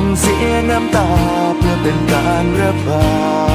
งเสียน้ำตาเพื่อเป็นการระบาย